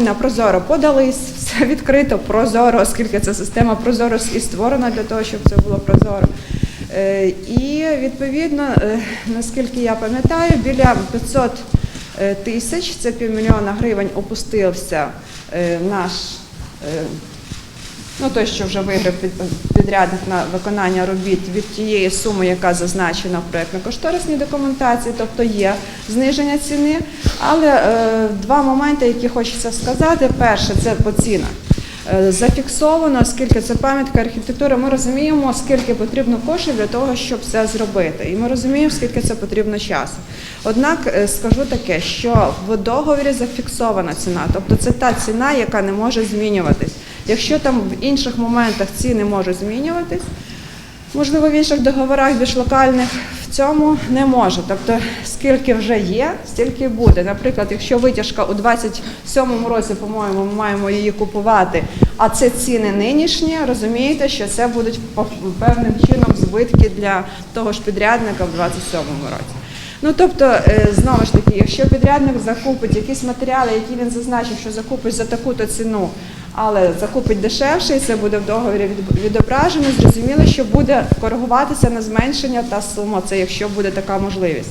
ми на Прозоро подались, все відкрито, прозоро, оскільки ця система Прозоро і створена для того, щоб це було прозоро. Е, І відповідно, е, наскільки я пам'ятаю, біля 500 е, тисяч, це півмільйона гривень, опустився наш. Ну, той, що вже виграв під- підрядник на виконання робіт від тієї суми, яка зазначена в проєктно-кошторисній документації, тобто є зниження ціни. Але е, два моменти, які хочеться сказати. Перше, це по цінах. Е, Зафіксовано, оскільки це пам'ятка архітектури, ми розуміємо, скільки потрібно коштів для того, щоб це зробити. І ми розуміємо, скільки це потрібно часу. Однак е, скажу таке, що в договорі зафіксована ціна, тобто це та ціна, яка не може змінюватись. Якщо там в інших моментах ціни можуть змінюватись, можливо, в інших договорах більш локальних в цьому не може. Тобто, скільки вже є, стільки буде. Наприклад, якщо витяжка у 27-му році, по-моєму, ми маємо її купувати, а це ціни нинішні, розумієте, що це будуть певним чином збитки для того ж підрядника в 27-му році. Ну тобто, е, знову ж таки, якщо підрядник закупить якісь матеріали, які він зазначив, що закупить за таку-то ціну, але закупить дешевше, і це буде в договорі від- відображено, зрозуміло, що буде коригуватися на зменшення та сума, це якщо буде така можливість.